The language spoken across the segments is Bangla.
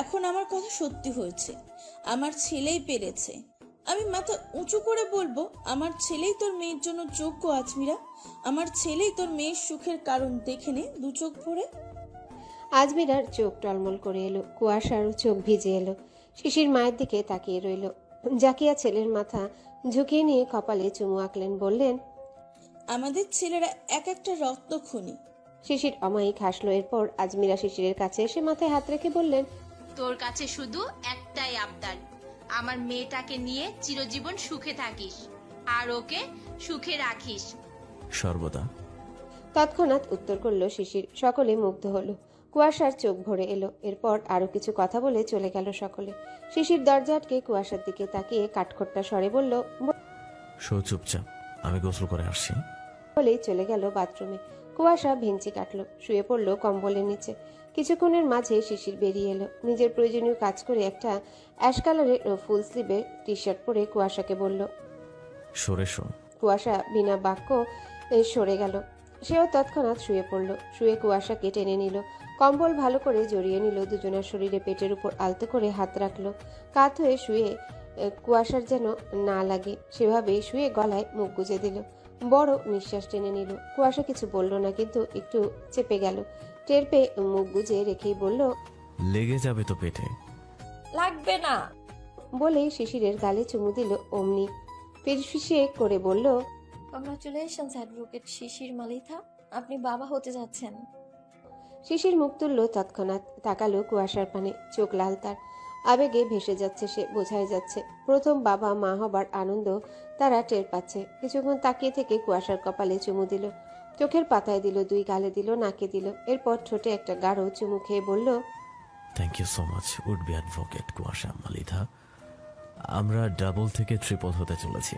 এখন আমার কথা সত্যি হয়েছে। আমার ছেলেই পেরেছে। আমি মাথা উঁচু করে বলব, আমার ছেলেই তোর মেয়ের জন্য যোগ্য আজমিরা। আমার ছেলেই তোর মেয়ের সুখের কারণ দেখে নে দু চোখ ভরে। আজমিরার চোখ টলমল করে এলো, কুয়াশারও চোখ ভিজে এলো। শিশির মায়ের দিকে তাকিয়ে রইল। জাকিয়া ছেলের মাথা ঝুঁকিয়ে নিয়ে কপালে চুমু আঁকলেন, বললেন আমাদের ছেলেরা এক একটা রত্ন খুনি। শিশির অমায়িক হাসলো এরপর আজমিরা শিশিরের কাছে এসে মাথায় হাত রেখে বললেন তোর কাছে শুধু একটাই আবদার আমার মেয়েটাকে নিয়ে চিরজীবন সুখে থাকিস আর ওকে সুখে রাখিস। সর্বদা। তৎক্ষণাৎ উত্তর করল শিশির সকলে মুগ্ধ হলো। কুয়াশার চোখ ভরে এলো এরপর আরও কিছু কথা বলে চলে গেল সকলে। শিশির দরজা আটকে কুয়াশার দিকে তাকিয়ে কাঠখোট্টা স্বরে বলল শো চুপচাপ আমি গোসল করে আসছি। বলেই চলে গেল বাথরুমে। কুয়াশা ভেঞ্চি কাটলো শুয়ে পড়ল কম্বলের নিচে। কিছুক্ষণের মাঝে শিশির বেরিয়ে এলো। নিজের প্রয়োজনীয় কাজ করে একটা অ্যাশ কালারের ফুল স্লিভের টি শার্ট পরে কুয়াশাকে বলল সরে শো কুয়াশা বিনা বাক্য সরে গেল। সেও তৎক্ষণাৎ শুয়ে পড়ল। শুয়ে কুয়াশাকে টেনে নিল। কম্বল ভালো করে জড়িয়ে নিল। দুজনের শরীরে পেটের উপর আলতো করে হাত রাখল। কাত হয়ে শুয়ে কুয়াশার যেন না লাগে সেভাবেই শুয়ে গলায় মুখ গুজে দিল। বড় নিঃশ্বাস টেনে নিল। কুয়াশা কিছু বলল না কিন্তু একটু চেপে গেল। টের পেয়ে মুখ গুজে রেখেই বলল লেগে যাবে তো পেটে। লাগবে না। বলেই শিশিরের গালে চুমু দিল অমনি। ফিসফিসে করে বলল কংগ্রাচুলেশনস অ্যাডভোকেট শিশির মালিথা। আপনি বাবা হতে যাচ্ছেন। শিশির মুখ তুলল তৎক্ষণাৎ তাকালো কুয়াশার পানে চোখ লাল তার। আবেগে ভেসে যাচ্ছে সে বোঝাই যাচ্ছে। প্রথম বাবা মা হবার আনন্দ তারা টের পাচ্ছে। কিছুক্ষণ তাকিয়ে থেকে কুয়াশার কপালে চুমু দিল। চোখের পাতায় দিল দুই গালে দিল নাকে দিল। এরপর ঠোঁটে একটা গাঢ় চুমু খেয়ে বলল thank you so much would be advocate Kuasha Malidha. আমরা ডাবল থেকে ট্রিপল হতে চলেছি।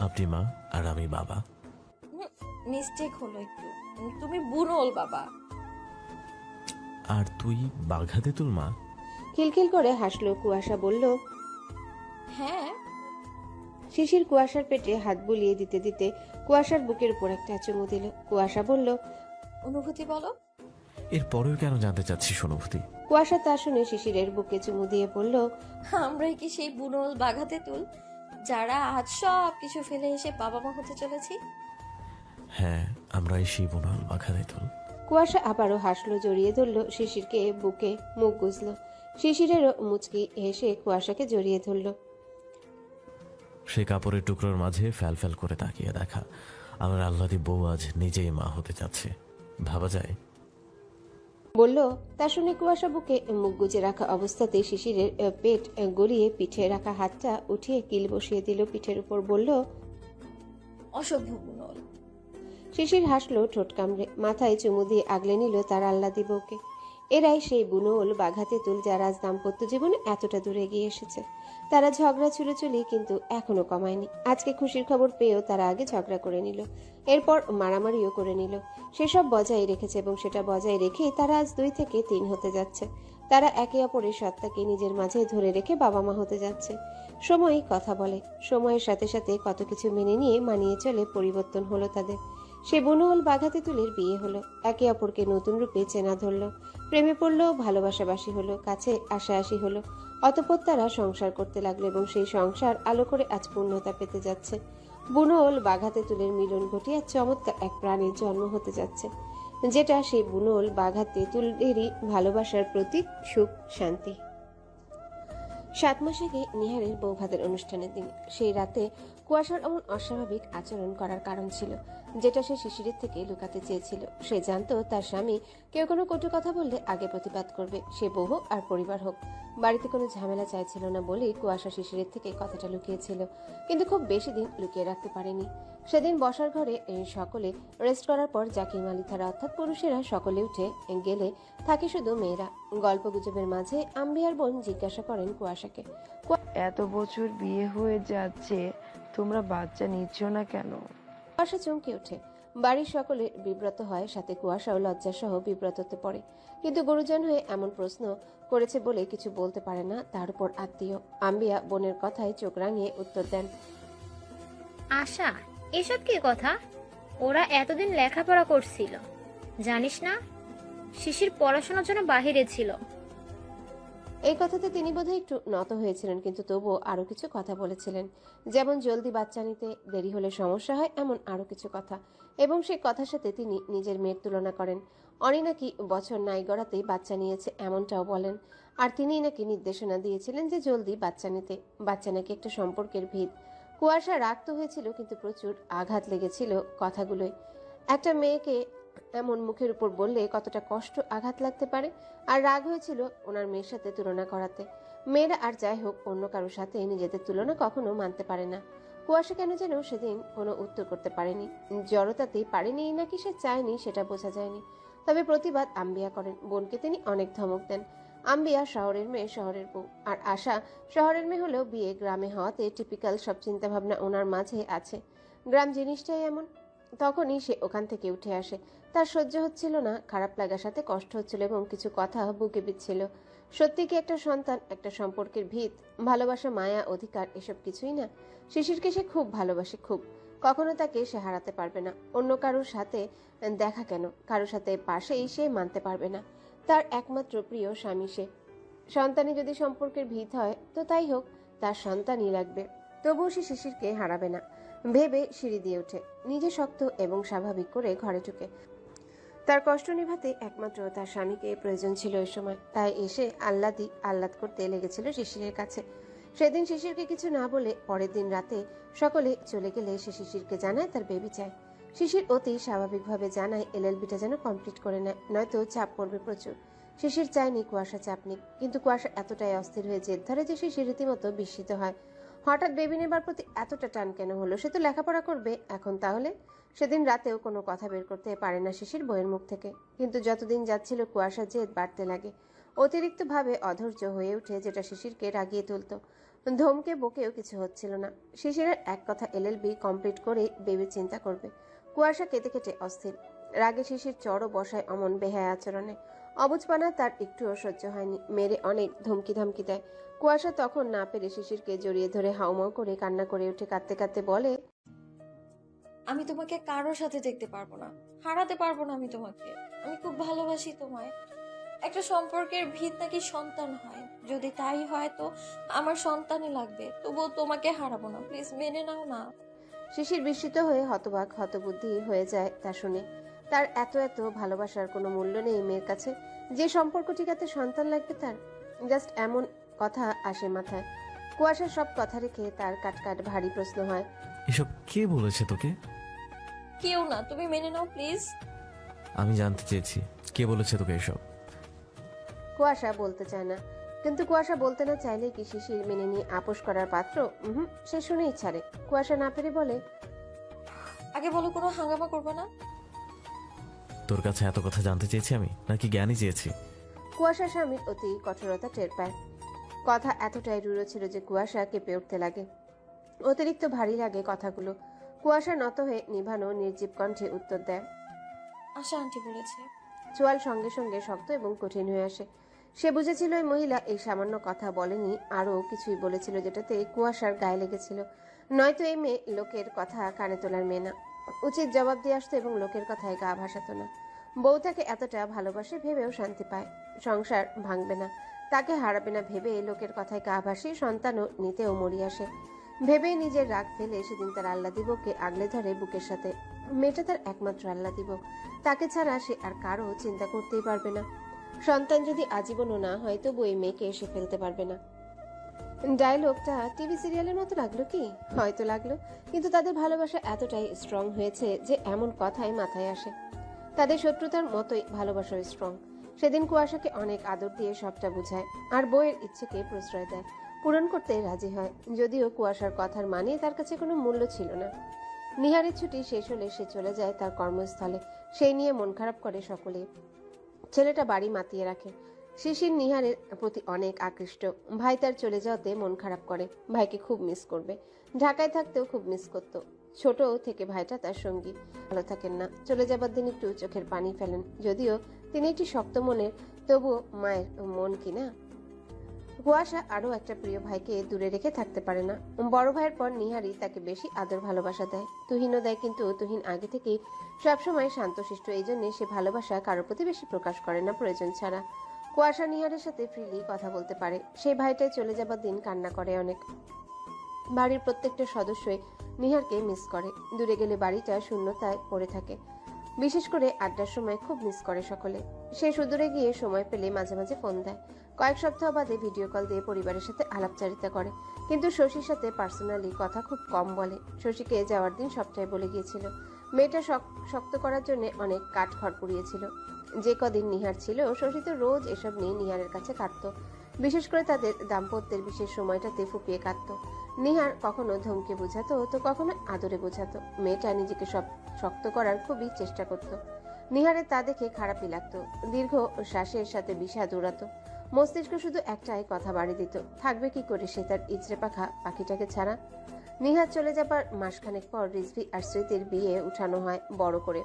আপনি মা আর আমি বাবা। মিস্টেক হলো একটু। তুমি বুনোল বাবা। আর তুই বাঘাতে তুল মা? খিলখিল করে হাসলো কুয়াশা বলল হ্যাঁ। শিশির কুয়াশার পেটে হাত বুলিয়ে দিতে দিতে কুয়াশার বুকের উপর একটা চুমু দিল। কুয়াশা বলল অনুভূতি বলো। এর পরেও কেন জানতে চাচ্ছি অনুভূতি? কুয়াশা তা শুনে শিশিরের বুকে চুমু দিয়ে বলল আমরাই কি সেই বুনল বাঘাতে তুল যারা আজ সব কিছু ফেলে এসে বাবা মা হতে চলেছি? হ্যাঁ আমরা এই সেই বুনল বাঘাতে তুল কুয়াশা আবারও হাসলো জড়িয়ে ধরলো শিশিরকে বুকে মুখ গুজলো। শিশিরেরও মুচকি হেসে কুয়াশাকে জড়িয়ে ধরলো। সে কাপড়ের টুকরোর মাঝে ফ্যাল ফ্যাল করে তাকিয়ে দেখা। আমার আল্লাদি বউ আজ নিজেই মা হতে যাচ্ছে ভাবা যায়। বলল তা শুনে কুয়াশা বুকে মুখ গুজে রাখা অবস্থাতে শিশিরের পেট গড়িয়ে পিঠে রাখা হাতটা উঠিয়ে কিল বসিয়ে দিল পিঠের উপর বলল অসভ্য শিশির হাসলো ঠোঁট কামড়ে মাথায় চুমু দিয়ে আগলে নিল তার আল্লাদি বউকে। এরাই সেই বুনোল বাঘাতে তুল যারা দাম্পত্য জীবনে এতটা দূরে এগিয়ে এসেছে। তারা ঝগড়া চুলোচুলি কিন্তু এখনও কমায়নি। আজকে খুশির খবর পেয়েও তারা আগে ঝগড়া করে নিল। এরপর মারামারিও করে নিল। সেসব বজায় রেখেছে এবং সেটা বজায় রেখে তারা আজ দুই থেকে তিন হতে যাচ্ছে। তারা একে অপরের সত্তাকে নিজের মাঝে ধরে রেখে বাবা মা হতে যাচ্ছে। সময়ই কথা বলে। সময়ের সাথে সাথে কত কিছু মেনে নিয়ে মানিয়ে চলে পরিবর্তন হলো তাদের। সে বনহল বাঘাতে তুলের বিয়ে হলো। একে অপরকে নতুন রূপে চেনা ধরলো। প্রেমে পড়ল, ভালোবাসাবাসী হলো, কাছে আশাআশি হলো। অতপর তারা সংসার করতে লাগল এবং সেই সংসার আলো করে আজ পূর্ণতা পেতে যাচ্ছে। বুনোল বাঘাতে তুলের মিলন ঘটিয়ে চমৎকার এক প্রাণীর জন্ম হতে যাচ্ছে। যেটা সেই বুনোল বাঘা তুলেরই ভালোবাসার প্রতীক, সুখ, শান্তি। সাত মাস আগে নিহারের বৌভাতের অনুষ্ঠানের দিন। সেই রাতে কুয়াশার এমন অস্বাভাবিক আচরণ করার কারণ ছিল, যেটা সে শিশিরের থেকে লুকাতে চেয়েছিল। সে জানতো তার স্বামী কেউ কোনো কটু কথা বললে আগে প্রতিবাদ করবে, সে বউ হোক আর পরিবার হোক। বাড়িতে কোনো ঝামেলা চাইছিল না বলেই কুয়াশা শিশিরের থেকে কথাটা লুকিয়েছিল, কিন্তু খুব বেশি দিন লুকিয়ে রাখতে পারেনি। সেদিন বসার ঘরে এই সকলে রেস্ট করার পর জাকির মালিথারা অর্থাৎ পুরুষেরা সকলে উঠে গেলে থাকে শুধু মেয়েরা। গল্প গুজবের মাঝে আম্বিয়ার বোন জিজ্ঞাসা করেন কুয়াশাকে এত বছর বিয়ে হয়ে যাচ্ছে তোমরা বাচ্চা নিচ্ছ না কেন? কুয়াশা চমকে ওঠে। বাড়ির সকলে বিব্রত হয় সাথে কুয়াশা কুয়াশাও লজ্জাসহ বিব্রততে পড়ে। কিন্তু গুরুজন হয়ে এমন প্রশ্ন করেছে বলে কিছু বলতে পারে না তার উপর আত্মীয়। আম্বিয়া বোনের কথায় চোখ রাঙিয়ে উত্তর দেন আশা এসব কি কথা? ওরা এতদিন লেখাপড়া করছিল। জানিস না শিশির পড়াশোনার জন্য বাহিরে ছিল। এই কথাতে তিনি বোধহয় একটু নত হয়েছিলেন, কিন্তু তবুও আরও কিছু কথা বলেছিলেন। যেমন, জলদি বাচ্চা নিতে দেরি হলে সমস্যা হয়, এমন আরও কিছু কথা। এবং সেই কথার সাথে তিনি নিজের মেয়ের তুলনা করেন। অনি নাকি বছর নাই গড়াতেই বাচ্চা নিয়েছে, এমনটাও বলেন। আর তিনিই নাকি নির্দেশনা দিয়েছিলেন যে জলদি বাচ্চা নিতে, বাচ্চা নাকি একটা সম্পর্কের ভিত। কুয়াশা রাগ তো হয়েছিল, কিন্তু প্রচুর আঘাত লেগেছিল কথাগুলোয়। একটা মেয়েকে এমন মুখের উপর বললে কতটা কষ্ট, আঘাত লাগতে পারে? আর রাগ হয়েছিল ওনার মেয়ের সাথে তুলনা করাতে। মেয়েরা আর যাই হোক, অন্য কারোর সাথে নিজেদের তুলনা কখনো মানতে পারে না। কুয়াশা কেন যেন সেদিন কোনো উত্তর করতে পারেনি। জড়তাতেই পারেনি নাকি সে চায়নি সেটা বোঝা যায়নি। তবে প্রতিবাদ আম্বিয়া করেন। বোনকে তিনি অনেক ধমক দেন। আম্বিয়া শহরের মেয়ে, শহরের বউ। আর আশা, শহরের মেয়ে হলেও বিয়ে গ্রামে হওয়াতে টিপিক্যাল সব চিন্তাভাবনা ওনার মাঝে আছে। গ্রাম জিনিসটাই এমন। তখনই সে ওখান থেকে উঠে আসে। তার সহ্য হচ্ছিল না, খারাপ লাগার সাথে কষ্ট হচ্ছিল এবং কিছু কথা বুকে বিচ্ছিল সত্যি কি একটা সন্তান, একটা সম্পর্কের ভিত, ভালোবাসা, মায়া, অধিকার, এসব কিছুই না? শিশিরকে সে খুব ভালোবাসে, খুব। কখনো তাকে সে হারাতে পারবে না। অন্য কারোর সাথে দেখা কেন? কারোর সাথে পাশেই সে মানতে পারবে না। তার একমাত্র প্রিয় স্বামী সে। সন্তানই যদি সম্পর্কের ভিত হয়, তো তাই হোক, তার সন্তানই লাগবে। তবুও সে শিশিরকে হারাবে না। ভেবে সিঁড়ি দিয়ে ওঠে। নিজে শক্ত এবং স্বাভাবিক করে ঘরে ঢুকে। তার কষ্ট নিভাতে একমাত্র তার স্বামীকে প্রয়োজন ছিল ওই সময়। তাই এসে আহ্লাদি আহ্লাদ করতে লেগেছিল শিশিরের কাছে। সেদিন শিশিরকে কিছু না বলে পরের দিন রাতে সকলে চলে গেলে সে শিশিরকে জানায় তার বেবি চায়। শিশির অতি স্বাভাবিকভাবে জানায় এলএলবিটা যেন কমপ্লিট করে নেয়, নয়তো চাপ পড়বে প্রচুর। শিশির চায়নি কুয়াশা চাপ নিক, কিন্তু কুয়াশা এতটাই অস্থির হয়ে জেদ ধরে যে শিশির রীতিমতো বিস্মিত হয়। হঠাৎ বেবি নেবার প্রতি এতটা টান কেন হলো? সে তো লেখাপড়া করবে, এখন তাহলে? সেদিন রাতেও কোনো কথা বের করতে পারে না শিশির বইয়ের মুখ থেকে। কিন্তু যতদিন যাচ্ছিল কুয়াশা জেদ বাড়তে লাগে, অতিরিক্তভাবে অধৈর্য হয়ে ওঠে যেটা শিশিরকে রাগিয়ে তুলতো। ধমকে বকেও কিছু হচ্ছিল না। শিশিরের এক কথা এলএলবি কমপ্লিট করে বেবির চিন্তা করবে। কুয়াশা কেটে কেটে অস্থির। রাগে শিশির চড়ও বসায় অমন বেহায় আচরণে। অবুজপানা তার একটুও সহ্য হয়নি। মেরে অনেক ধমকি ধমকি দেয়। কুয়াশা তখন না পেরে শিশিরকে জড়িয়ে ধরে হাউমাউ করে কান্না করে উঠে কাঁদতে কাঁদতে বলে আমি তোমাকে কারোর সাথে দেখতে পারব না। হারাতে পারব না আমি তোমাকে। আমি খুব ভালোবাসি তোমায়। একটা সম্পর্কের ভিত নাকি সন্তান হয়। যদি তাই হয় তো আমার সন্তানই লাগবে। তবুও তোমাকে হারাবো না। প্লিজ মেনে নাও না। শিশির বিস্মিত হয়ে হতবাক হতবুদ্ধি হয়ে যায় তা শুনে। তার এত এত ভালোবাসার কোনো মূল্য নেই মেয়ের কাছে। যে সম্পর্ক টিকাতে সন্তান লাগবে তার জাস্ট এমন কথা আসে মাথায়। কুয়াশার সব কথা রেখে তার কাটকাট ভারী প্রশ্ন হয়। এসব কে বলেছে তোকে? কেউ না তুমি মেনে নাও প্লিজ আমি জানতে চেয়েছি। কে বলেছে তোকে এসব? কুয়াশা বলতে চায় না। কিন্তু কুয়াশা বলতে না চাইলে কি শিশির মেনে নিয়ে আপোষ করার পাত্র? হুম সে শুনেই ছাড়ে। কুয়াশা না পেরে বলে আগে বলো কোনো হাঙ্গামা করব না? তোর কাছে এত কথা জানতে চেয়েছি আমি? নাকি জ্ঞানই চেয়েছি? কুয়াশা স্বামীর অতি কঠোরতা টের পায়। কথা এতটাই রুড়ো ছিল যে কুয়াশা কেঁপে উঠতে লাগে। অতিরিক্ত ভারী লাগে কথাগুলো। কুয়াশা নত হয়ে নিভানো নির্জীব কণ্ঠে উত্তর দেয় আশা আন্টি বলেছে। চোয়াল সঙ্গে সঙ্গে শক্ত এবং কঠিন হয়ে আসে। সে বুঝেছিল ওই মহিলা এই সামান্য কথা বলেনি আরও কিছুই বলেছিল যেটাতে কুয়াশার গায়ে লেগেছিল। নয়তো এই মেয়ে লোকের কথা কানে তোলার মেয়ে না। উচিত জবাব দিয়ে আসতো এবং লোকের কথায় গা ভাসাতো না। বউ তাকে এতটা ভালোবাসে ভেবেও শান্তি পায়। সংসার ভাঙবে না। তাকে হারাবে না ভেবে লোকের কথায় গা ভাসিয়ে সন্তানও নিতেও মরি আসে। ভেবেই নিজের রাগ ফেলে সেদিন তার আল্লা দিবকে আগলে ধরে বুকের সাথে। মেয়েটা তার একমাত্র আল্লা দিব তাকে ছাড়া সে আর কারও চিন্তা করতেই পারবে না। সন্তান যদি আজীবনও না হয়, তবু এই মেয়েকে এসে ফেলতে পারবে না। ডায়লগটা টিভি সিরিয়ালের মতো লাগল কি? হয়তো লাগল। কিন্তু তাদের ভালোবাসা এতটাই স্ট্রং হয়েছে যে এমন কথাই মাথায় আসে। তাদের শত্রুতার মতোই ভালোবাসা স্ট্রং সেদিন কুয়াশাকে অনেক আদর দিয়ে সবটা বুঝায় আর বইয়ের ইচ্ছেকে প্রশ্রয় দেয়। পূরণ করতে রাজি হয়। যদিও কুয়াশার কথার মানে তার কাছে কোনো মূল্য ছিল না। নিহারের ছুটি শেষ হলে সে চলে যায় তার কর্মস্থলে। সেই নিয়ে মন খারাপ করে সকলে ছেলেটা বাড়ি মাতিয়ে রাখে। শিশির নিহারের প্রতি অনেক আকৃষ্ট। ভাই তার চলে যাওয়াতে মন খারাপ করে। ভাইকে খুব মিস করবে। ঢাকায় থাকতেও খুব মিস করত। ছোট থেকে ভাইটা তার সঙ্গী। ভালো থাকেন না। চলে যাবার দিন একটু চোখের পানি ফেলেন। যদিও তিনি একটি শক্ত মনের, তবুও মায়ের মন কিনা কুয়াশা আরও একটা প্রিয় ভাইকে দূরে রেখে থাকতে পারে না। বড় ভাইয়ের পর নিহারি তাকে বেশি আদর ভালোবাসা দেয়। তুহিনও দেয় কিন্তু তুহিন আগে থেকেই সবসময় শান্তশিষ্ট, এই জন্য সে ভালোবাসা কারোর প্রতি বেশি প্রকাশ করে না প্রয়োজন ছাড়া। কুয়াশা নিহারের সাথে ফ্রিলি কথা বলতে পারে। সেই ভাইটাই চলে যাবার দিন কান্না করে অনেক। বাড়ির প্রত্যেকটা সদস্যই নিহারকে মিস করে। দূরে গেলে বাড়িটা শূন্যতায় পড়ে থাকে। বিশেষ করে আড্ডার সময় খুব মিস করে সকলে। সে সুদূরে গিয়ে সময় পেলে মাঝে মাঝে ফোন দেয়। কয়েক সপ্তাহ বাদে ভিডিও কল দিয়ে পরিবারের সাথে আলাপচারিতা করে। কিন্তু শশীর সাথে পার্সোনালি কথা খুব কম বলে। শশীকে যাওয়ার দিন সবটাই বলে গিয়েছিল। মেয়েটা শক- শক্ত করার জন্য অনেক কাঠ খড় পুড়িয়েছিল। যে কদিন নিহার ছিল, শশী তো রোজ এসব নিয়ে নিহারের কাছে কাঁদত। বিশেষ করে তাদের দাম্পত্যের বিশেষ সময়টাতে ফুপিয়ে কাঁদত। নিহার কখনো ধমকে বোঝাতো, তো কখনো আদরে বোঝাতো। মেয়েটা নিজেকে সব, শক্ত করার খুবই চেষ্টা করত। নিহারের তা দেখে খারাপই লাগতো। দীর্ঘ শ্বাসের সাথে বিষাদ উড়াতো। মস্তিষ্ক শুধু একটাই কথা বাড়ি দিত। থাকবে কি করে সে তার ইচড়ে পাখা পাখিটাকে ছাড়া? নিহার চলে যাবার মাসখানেক পর রিজভি আর স্মৃতির বিয়ে উঠানো হয় বড় করে।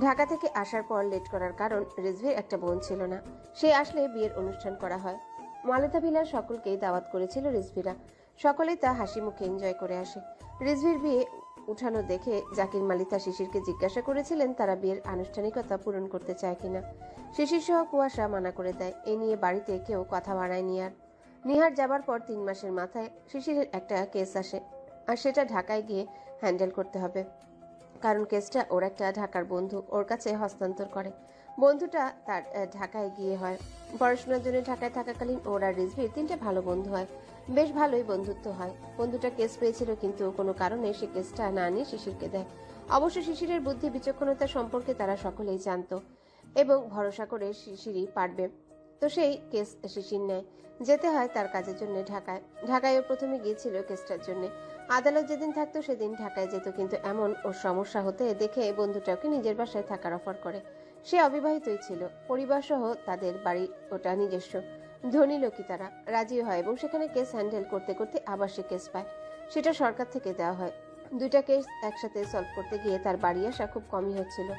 ঢাকা থেকে আসার পর লেট করার কারণ রিজভির একটা বোন ছিল না। সে আসলে বিয়ের অনুষ্ঠান করা হয়। মালেতা ভিলার সকলকেই দাওয়াত করেছিল রিজভিরা। সকলেই তা হাসি মুখে এনজয় করে আসে। রিজভির বিয়ে উঠানো দেখে জাকির মালিতা শিশিরকে জিজ্ঞাসা করেছিলেন, তারা বিয়ের আনুষ্ঠানিকতা পূরণ করতে চায় কিনা। শিশির সহ কুয়াশা মানা করে দেয়, এ নিয়ে বাড়িতে কেউ কথা বাড়ায় নিয়ার নিহার যাবার পর তিন মাসের মাথায় শিশিরের একটা কেস আসে, আর সেটা ঢাকায় গিয়ে হ্যান্ডেল করতে হবে। কারণ কেসটা ওর একটা ঢাকার বন্ধু, ওর কাছে হস্তান্তর করে। বন্ধুটা তার ঢাকায় গিয়ে হয়। পড়াশোনার জন্য ঢাকায় থাকাকালীন ওর আর রিজভির তিনটে ভালো বন্ধু হয়। বেশ ভালোই বন্ধুত্ব হয়। বন্ধুটা কেস পেয়েছিল, কিন্তু কোনো কারণে সে কেসটা না নিয়ে শিশিরকে দেয়। অবশ্য শিশিরের বুদ্ধি বিচক্ষণতা সম্পর্কে তারা সকলেই জানতো এবং ভরসা করে শিশিরই পারবে। তো সেই কেস শিশির নেয়। যেতে হয় তার কাজের জন্য ঢাকায়। ঢাকায় ও প্রথমে গিয়েছিল কেসটার জন্য। আদালত যেদিন থাকতো সেদিন ঢাকায় যেত, কিন্তু এমন ওর সমস্যা হতে দেখে বন্ধুটাকে নিজের বাসায় থাকার অফার করে। সে অবিবাহিতই ছিল। পরিবার সহ তাদের বাড়ি ওটা নিজস্ব। ধনী লোকই তারা। রাজি হয় এবং সেখানে কেস হ্যান্ডেল করতে করতে আবার সে কেস পায়। সেটা সরকার থেকে দেওয়া হয়। দুইটা কেস একসাথে সলভ করতে গিয়ে তার বাড়ি আসা খুব কমই হচ্ছিল।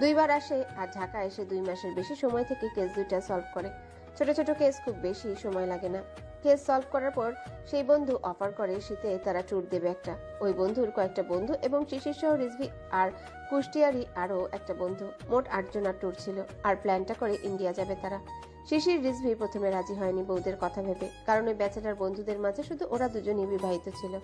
দুইবার আসে আর ঢাকা এসে দুই মাসের বেশি সময় থেকে কেস দুইটা সলভ করে। ছোট ছোট কেস খুব বেশি সময় লাগে না। কেস সলভ করার পর সেই বন্ধু অফার করে শীতে তারা ট্যুর দেবে একটা। ওই বন্ধুর কয়েকটা বন্ধু এবং শিশির সহ রিজভি আর কুষ্টিয়ারি আরও একটা বন্ধু। মোট আটজনার ট্যুর ছিল আর প্ল্যানটা করে ইন্ডিয়া যাবে তারা। শিশির, রিজভি প্রথমে রাজি হয়নি বউদের কথা ভেবে, কারণ ওই ব্যাচেলার বন্ধুদের মাঝে শুধু ওরা দুজনই বিবাহিত ছিল।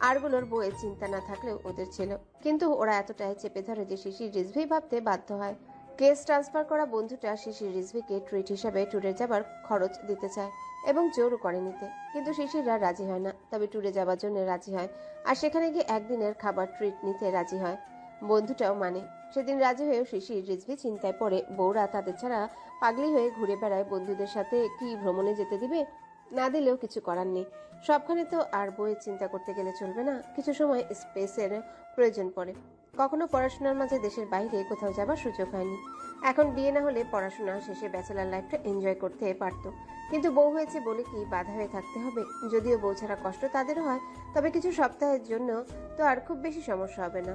আরগুলোর বউয়ের চিন্তা না থাকলেও ওদের ছিল। কিন্তু ওরা এতটাই চেপে ধরে যে শিশির, রিজভি ভাবতে বাধ্য হয়। কেস ট্রান্সফার করা বন্ধুটা শিশির, রিজভিকে ট্রিট হিসাবে ট্যুরে যাবার খরচ দিতে চায়। এবং জোরও করে নিতে কিন্তু শিশিররা রাজি হয় না। তবে ট্যুরে যাবার জন্য রাজি হয়। আর সেখানে গিয়ে একদিনের খাবার ট্রিট নিতে রাজি হয়। বন্ধুটাও মানে। সেদিন রাজি হয়েও শিশির রিজভি চিন্তায় পড়ে, বউরা তাদের ছাড়া পাগলি হয়ে ঘুরে বেড়ায় বন্ধুদের সাথে কি ভ্রমণে যেতে দিবে? না দিলেও কিছু করার নেই। সবখানে তো আর বইয়ের চিন্তা করতে গেলে চলবে না। কিছু সময় স্পেসের প্রয়োজন পড়ে। কখনো পড়াশোনার মাঝে দেশের বাইরে কোথাও যাবার সুযোগ হয়নি। এখন বিয়ে না হলে পড়াশোনা শেষে ব্যাচেলার লাইফটা এনজয় করতে পারতো। কিন্তু বউ হয়েছে বলে কি বাধা হয়ে থাকতে হবে? যদিও বউ ছাড়া কষ্ট তাদের হয়, তবে কিছু সপ্তাহের জন্য তো আর খুব বেশি সমস্যা হবে না।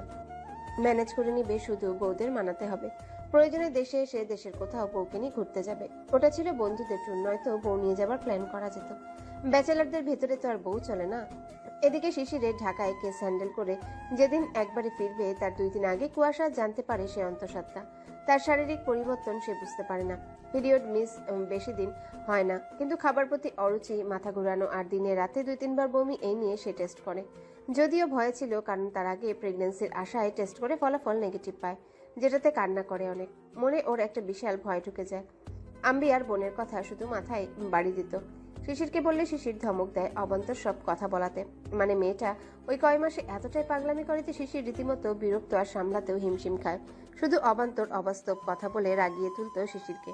ম্যানেজ করে নিবে শুধু বউদের মানাতে হবে। প্রয়োজনে দেশে এসে দেশের কোথাও বউকে নিয়ে ঘুরতে যাবে। ওটা ছিল বন্ধুদের ট্যুর নয়তো বউ নিয়ে যাবার প্ল্যান করা যেত। ব্যাচেলারদের ভেতরে তো আর বউ চলে না। এদিকে শিশিরে ঢাকায় কেস হ্যান্ডেল করে যেদিন একবারে ফিরবে, তার দুই দিন আগে কুয়াশা জানতে পারে সে অন্তঃসত্ত্বা। তার শারীরিক পরিবর্তন সে বুঝতে পারে না। পিরিয়ড মিস বেশি দিন হয় না। কিন্তু খাবার প্রতি অরুচি, মাথা ঘুরানো আর দিনে রাতে দুই তিনবার বমি এই নিয়ে সে টেস্ট করে। যদিও ভয় ছিল, কারণ তার আগে প্রেগন্যান্সির আশায় টেস্ট করে ফলাফল নেগেটিভ পায়, যেটাতে কান্না করে অনেক। মনে ওর একটা বিশাল ভয় ঢুকে যায়। আম্বি আর বোনের কথা শুধু মাথায় বাড়ি দিত। শিশিরকে বললে শিশির ধমক দেয় অবান্তর সব কথা বলাতে। মানে মেয়েটা ওই কয় মাসে এতটাই পাগলামি করে যে শিশির রীতিমতো বিরক্ত আর সামলাতেও হিমশিম খায়। শুধু অবান্তর অবাস্তব কথা বলে রাগিয়ে তুলতো শিশিরকে।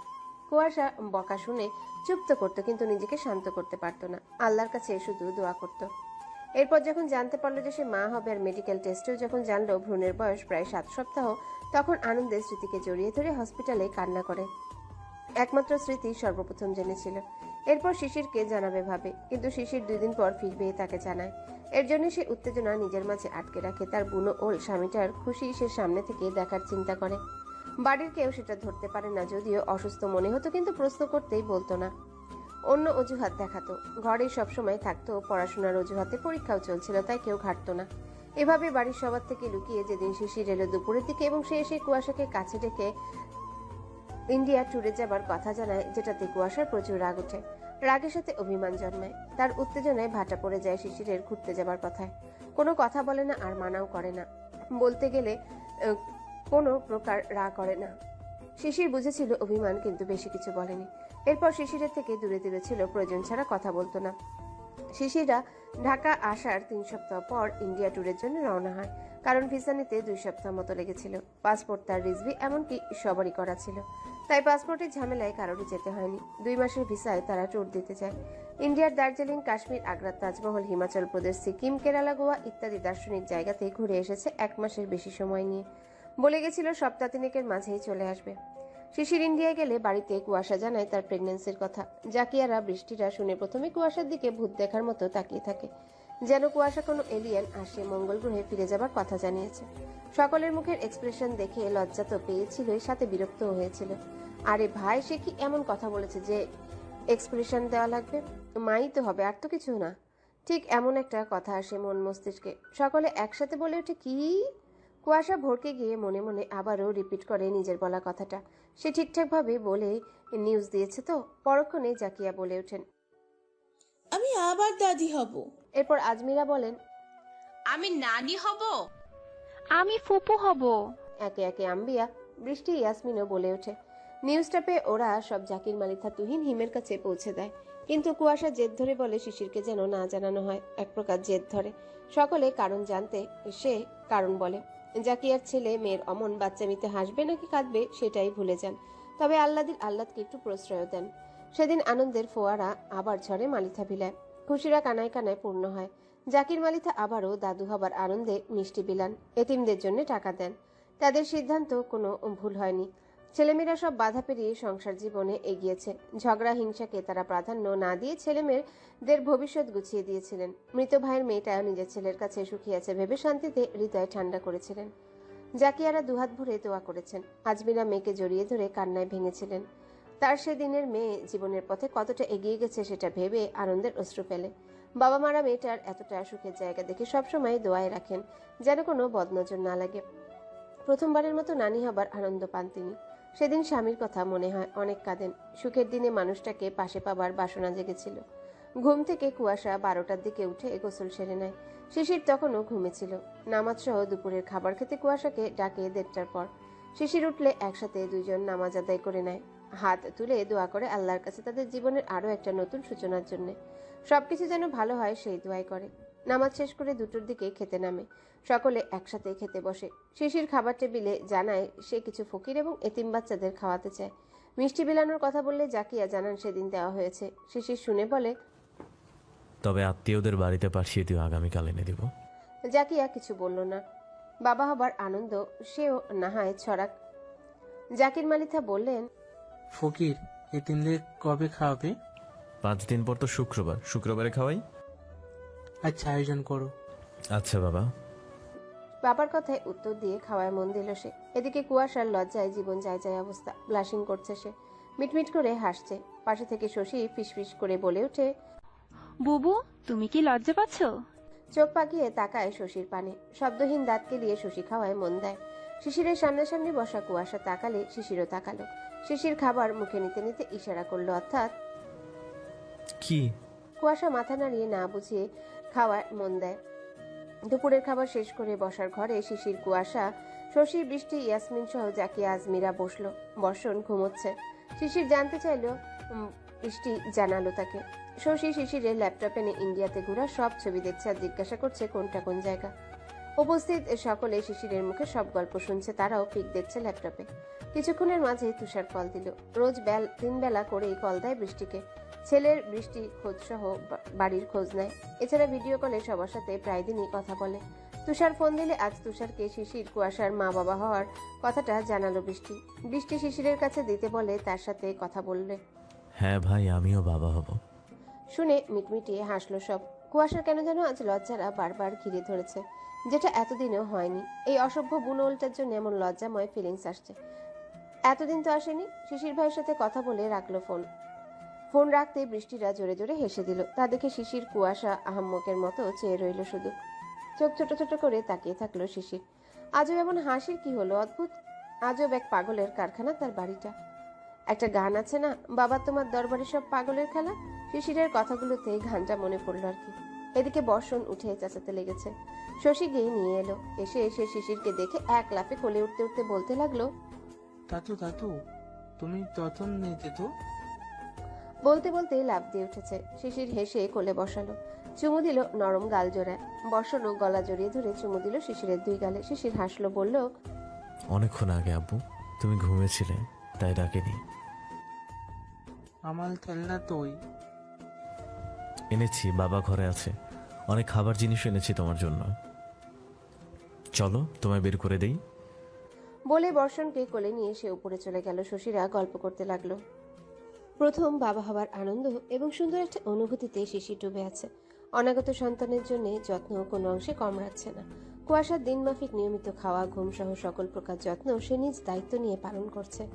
কুয়াশা বকা শুনে চুপ তো করতো, কিন্তু নিজেকে শান্ত করতে পারতো না। আল্লাহর কাছে শুধু দোয়া করতো। এরপর যখন জানতে পারল যে সে মা হবে আর মেডিকেল টেস্টেও যখন জানলো ভ্রূণের বয়স প্রায় সাত সপ্তাহ, তখন আনন্দে স্মৃতিকে জড়িয়ে ধরে হসপিটালে কান্না করে। একমাত্র স্মৃতি সর্বপ্রথম জেনেছিল। এরপর শিশিরকে জানাবে ভাবে। কিন্তু শিশির দুই দিন পর ফিরবে তাকে জানায়। এর জন্য সে উত্তেজনা নিজের মাঝে আটকে রাখে। তার বুনো ওল স্বামীটার খুশি সে সামনে থেকে দেখার চিন্তা করে। বাড়ির কেউ সেটা ধরতে পারে না, যদিও অসুস্থ মনে হতো, কিন্তু প্রশ্ন করতেই বলতো না। অন্য অজুহাত দেখাতো। ঘরে সবসময় থাকতো, পড়াশোনার অজুহাতে পরীক্ষাও চলছিল, তাই কেউ ঘাটতো না। এভাবে বাড়ির সবার থেকে লুকিয়ে যেদিন শিশির এলো দুপুরের দিকে এবং সে এসে কুয়াশাকে কাছে ডেকে ইন্ডিয়া ট্যুরে যাবার কথা জানায়, যেটাতে কুয়াশার প্রচুর রাগ ওঠে। রাগের সাথে অভিমান জন্মায়। তার উত্তেজনায় ভাটা পড়ে যায় শিশিরের ঘুরতে যাবার কথায়। কোনো কথা বলে না আর মানাও করে না। বলতে গেলে কোনো প্রকার রা করে না। শিশির বুঝেছিল অভিমান কিন্তু বেশি কিছু বলেনি। এরপর শিশিরের থেকে দূরে দূরে ছিল প্রয়োজন ছাড়া কথা বলতো না। শিশিরা ঢাকা আসার তিন সপ্তাহ পর ইন্ডিয়া ট্যুরের জন্য রওনা হয়। কারণ ভিসা নিতে দুই সপ্তাহ মতো লেগেছিল। পাসপোর্ট, তার রিজভি, এমনকি সবারই করা ছিল। তাই পাসপোর্টের ঝামেলায় কারোরই যেতে হয়নি। দুই মাসের ভিসায় তারা ট্যুর দিতে চায়। ইন্ডিয়ার দার্জিলিং, কাশ্মীর, আগ্রা, তাজমহল, হিমাচল প্রদেশ, সিকিম, কেরালা, গোয়া ইত্যাদি দার্শনিক জায়গাতে ঘুরে এসেছে এক মাসের বেশি সময় নিয়ে। বলে গেছিল, সপ্তাহ তিনেকের মাঝেই চলে আসবে। শিশির ইন্ডিয়ায় গেলে বাড়িতে কুয়াশা জানায় তার প্রেগন্যান্সির কথা। জাকিয়ারা বৃষ্টিরা শুনে প্রথমে কুয়াশার দিকে ভূত দেখার মতো তাকিয়ে থাকে। যেন কুয়াশা কোনো এলিয়েন আসে মঙ্গল গ্রহে ফিরে যাবার কথা জানিয়েছে। সকলের মুখের এক্সপ্রেশন দেখে লজ্জা তো পেয়েছিল সাথে বিরক্তও হয়েছিল। আরে ভাই, সে কি এমন কথা বলেছে যে এক্সপ্রেশন দেওয়া লাগবে? মাই তো হবে, আর তো কিছু না। ঠিক এমন একটা কথা আসে মন মস্তিষ্কে। সকলে একসাথে বলে ওঠে, কি? কুয়াশা ভরকে গিয়ে মনে মনে আবারও রিপিট করে নিজের বলা কথাটা। সে ঠিকঠাকভাবে বলে নিউজ দিয়েছে তো পরক্ষণে জাকিয়া বলে ওঠেন, আমি আবার দাদি হব। এরপর আজমিরা বলেন আমি নানি হব? আমি ফুপু হব। একে একে আম্বিয়া বৃষ্টি ইয়াসমিনও বলে ওঠে। নিউজটা পেয়ে ওরা সব জাকির মালিথা তুহিন হিমের কাছে পৌঁছে দেয়। কিন্তু কুয়াশা জেদ ধরে বলে শিশিরকে যেন না জানানো হয় এক প্রকার জেদ ধরে। সকলে কারণ জানতে সে কারণ বলে। জাকিয়ার ছেলে মেয়ের অমন বাচ্চামিতে হাসবে নাকি কাঁদবে সেটাই ভুলে যান। তবে আল্লাদির আল্লাদকে একটু প্রশ্রয় দেন। সেদিন আনন্দের ফোয়ারা আবার ঝরে মালিথা ভিলায়। খুশিরা কানায় কানায় পূর্ণ হয়। জাকির মালিথা আবারও দাদু হবার আনন্দে মিষ্টি বিলান। এতিমদের জন্য টাকা দেন। তাদের সিদ্ধান্ত কোনো ভুল হয়নি। ছেলেমেয়েরা সব বাধা পেরিয়ে সংসার জীবনে এগিয়েছে। ঝগড়া, হিংসাকে তারা প্রাধান্য না দিয়ে ছেলেমেয়েদের ভবিষ্যৎ গুছিয়ে দিয়েছিলেন। মৃত ভাইয়ের মেয়েটা নিজের ছেলের কাছে সুখী আছে ভেবে শান্তিতে হৃদয় ঠান্ডা করেছিলেন। জাকিয়ারা দুহাত ভরে দোয়া করেছেন। আজমিরা মেয়েকে জড়িয়ে ধরে কান্নায় ভেঙেছিলেন। তার সেদিনের মেয়ে জীবনের পথে কতটা এগিয়ে গেছে সেটা ভেবে আনন্দের অশ্রু ফেলে। বাবা মারা মেয়েটার এতটা সুখের জায়গা দেখে সবসময় দোয়ায় রাখেন যেন কোনো বদনজর না লাগে। প্রথমবারের মতো নানি হবার আনন্দ পান তিনি। সেদিন স্বামীর কথা মনে হয় অনেক কাঁদেন। সুখের দিনে মানুষটাকে পাশে পাবার বাসনা জেগেছিল। ঘুম থেকে কুয়াশা বারোটার দিকে উঠে গোসল সেরে নেয়। শিশির তখনও ঘুমেছিল নামাজ সহ দুপুরের খাবার খেতে কুয়াশাকে ডাকে দেড়টার পর। শিশির উঠলে একসাথে দুইজন নামাজ আদায় করে নেয়। হাত তুলে দোয়া করে আল্লাহর কাছে তাদের জীবনের আরও একটা নতুন সূচনার জন্য। সবকিছু যেন ভালো হয় সেই দোয়াই করে। নামাজ শেষ করে দুটোর দিকে খেতে নামে। সকলে একসাথে খেতে বসে। শিশির খাবার টেবিলে জানায় সে কিছু ফকির এবং এতিম বাচ্চাদের খাওয়াতে চায়। মিষ্টি বিলানোর কথা বললে জাকিয়া জানান সেদিন দেওয়া হয়েছে। শিশির শুনে বলে তবে আত্মীয়দের বাড়িতে পাঠিয়ে দিও আগামীকাল এনে দিব। জাকিয়া কিছু বলল না। বাবা হবার আনন্দ সেও নাহায় ছড়াক। জাকির মালিথা বললেন ফকির এতিমদের কবে খাওয়াবে? পাঁচ দিন পর তো শুক্রবার। শুক্রবারে খাওয়াই? আচ্ছা আয়োজন করো। আচ্ছা বাবা। বাবার কথায় উত্তর দিয়ে খাওয়ায় মন দিল সে। এদিকে কুয়াশার লজ্জায় জীবন যায় যায় অবস্থা। ব্লাশিং করছে সে। মিটমিট করে হাসছে। পাশে থেকে শশী ফিসফিস করে বলে ওঠে বুবু তুমি কি লজ্জা পাচ্ছ? চোখ পাকিয়ে তাকায় শশীর পানে। শব্দহীন দাঁত কেলিয়ে শশী খাওয়ায় মন দেয়। শিশিরের সামনাসামনি বসা কুয়াশা তাকালে শিশিরও তাকালো। শিশির খাবার মুখে নিতে নিতে ইশারা করল অর্থাৎ কি? কুয়াশা মাথা নাড়িয়ে না বুঝিয়ে খাওয়ার মন দেয়। দুপুরের খাবার শেষ করে বসার ঘরে শিশির কুয়াশা শশী বৃষ্টি ইয়াসমিন সহ জাকিয়া আজমিরা বসল। বর্ষণ ঘুমোচ্ছে। শিশির জানতে চাইলো বৃষ্টি জানালো তাকে। শশী শিশিরের ল্যাপটপে নিয়ে ইন্ডিয়াতে ঘোরা সব ছবি দেখছে আর জিজ্ঞাসা করছে কোনটা কোন জায়গা। উপস্থিত সকলে শিশিরের মুখে সব গল্প শুনছে তারাও পিক দেখছে ল্যাপটপে। কিছুক্ষণের মাঝে তুষার কল দিল। রোজ বেল তিন বেলা করেই কল দেয় বৃষ্টিকে। ছেলের বৃষ্টি খোঁজ সহ বাড়ির খোঁজ নেয়। এছাড়া ভিডিও কলে সবার সাথে প্রায় দিনই কথা বলে। তুষার ফোন দিলে আজ তুষারকে শিশির কুয়াশার মা বাবা হওয়ার কথাটা জানালো বৃষ্টি। বৃষ্টি শিশিরের কাছে দিতে বলে তার সাথে কথা বললে। হ্যাঁ ভাই আমিও বাবা হব। শুনে মিটমিটিয়ে হাসলো সব। কুয়াশার কেন যেন আজ লজ্জারা বারবার ঘিরে ধরেছে, যেটা এতদিনেও হয়নি। এই অসভ্য বুনো উল্টার জন্য এমন লজ্জাময় ফিলিংস আসছে। এতদিন তো আসেনি, শিশির ভাইয়ের সাথে কথা বলে রাখল ফোন। ফোন রাখতে বৃষ্টিরা জোরে জোরে হেসে দিল। তা দেখে শিশির কুয়াশা আহাম্মকের মতো চেয়ে রইল শুধু। চোখ ছোট ছোট করে তাকিয়ে থাকল শিশির। আজও এমন হাসির কি হলো, অদ্ভুত। আজব এক পাগলের কারখানা তার বাড়িটা। একটা গান আছে না, বাবা তোমার দরবারে সব পাগলের খেলা? শিশিরের কথাগুলোতে ঘানটা মনে পড়ল আর কি। এদিকে বর্ষণ উঠে চেঁচাতে লেগেছে। শশী গিয়ে নিয়ে এলো। এসে এসে শিশিরকে দেখে এক লাফে কোলে উঠতে উঠতে বলতে লাগল তাতু তাতু তুমি তখন নিতে তো? বলতে বলতে লাফ দিয়ে উঠেছে। শিশির হেসে কোলে বসালো। চুমু দিল নরম গাল জোড়ায়। বর্ষণও গলা জড়িয়ে ধরে চুমু দিল শিশিরের দুই গালে। শিশির হাসলো বলল অনেকক্ষণ আগে আব্বু তুমি ঘুমিয়েছিলে তাই ডাকেনি। আমাল খেলনা তুই এনেছি, বাবা ঘরে আছে। অনেক খাবার জিনিস এনেছি তোমার জন্য। চলো, তোমায় বের করে দেই। বলে বর্ষণকে কোলে নিয়ে সে উপরে চলে গেল শশীরা গল্প করতে লাগল। প্রথম বাবা হবার আনন্দ এবং সুন্দর একটা অনুভূতিতে শিশি ডুবে আছে। অনাগত সন্তানের জন্য যত্ন কোনো অংশে কম রাখছে না। কুয়াশার দিনমাফিক নিয়মিত খাওয়া ঘুম সহ সকল প্রকার যত্ন সে নিজ দায়িত্ব নিয়ে পালন করছে।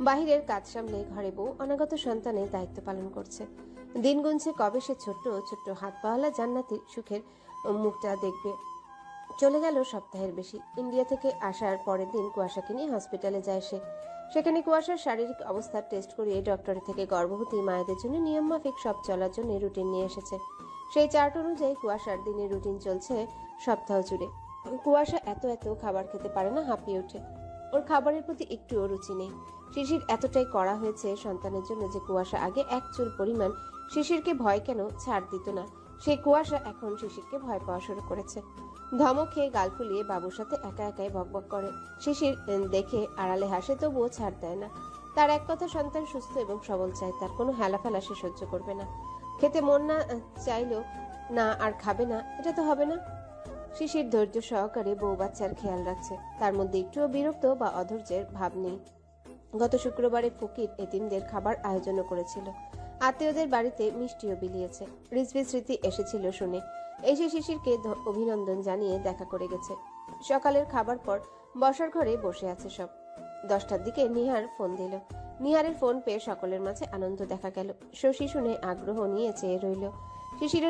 বাহিরের কাজ সামলে ঘরে বউ অনাগত সন্তানের দায়িত্ব পালন করছে। দিন গুনছে কবে সে ছোট্ট ছোট্ট হাত পাওয়ালা জান্নাতির সুখের মুখটা দেখবে? চলে গেল সপ্তাহের বেশি। ইন্ডিয়া থেকে আসার পরের দিন কুয়াশাকে নিয়ে হসপিটালে যায় সে। সেখানে কুয়াশার শারীরিক অবস্থার টেস্ট করিয়ে ডক্টরের থেকে গর্ভবতী মায়েদের জন্য নিয়মমাফিক সব চলার জন্য রুটিন নিয়ে এসেছে। সেই চার্ট অনুযায়ী কুয়াশার দিনের রুটিন চলছে সপ্তাহ জুড়ে। কুয়াশা এত এত খাবার খেতে পারে না, হাঁপিয়ে ওঠে। ওর খাবারের প্রতি একটুও রুচি নেই। শিশির এতটাই করা হয়েছে সন্তানের জন্য যে কুয়াশা আগে এক চুল পরিমাণ শিশিরকে ভয় কেন ছাড় দিত না? সেই কুয়াশা এখন শিশিরকে ভয় পাওয়া শুরু করেছে। ধমক খেয়ে গাল ফুলিয়ে বাবুর সাথে একা একাই বকবক করে। শিশির দেখে আড়ালে হাসে, তবুও ছাড় দেয় না। তার এক কথা সন্তান সুস্থ এবং সবল চায়, তার কোনো হেলাফেলা সে সহ্য করবে না। খেতে মন না চাইলেও না আর খাবে না, এটা তো হবে না। শিশির ধৈর্য সহকারে বউ বাচ্চার খেয়াল রাখছে। তার মধ্যে একটুও বিরক্ত বা অধৈর্যের ভাব নেই। গত শুক্রবারে ফকির এতিমদের খাবার আয়োজনও করেছিল। আত্মীয়দের বাড়িতে মিষ্টিও বিলিয়েছে। রিজভি স্মৃতি এসেছিল শুনে। এসে শিশিরকে অভিনন্দন জানিয়ে দেখা করে গেছে। সকালের খাবার পর বসার ঘরে বসে আছে সব। দশটার দিকে নিহার ফোন দিল। নিহারের ফোন পেয়ে সকলের মাঝে আনন্দ দেখা গেল। শশী শুনে আগ্রহ নিয়ে চেয়ে রইল। শিশিরের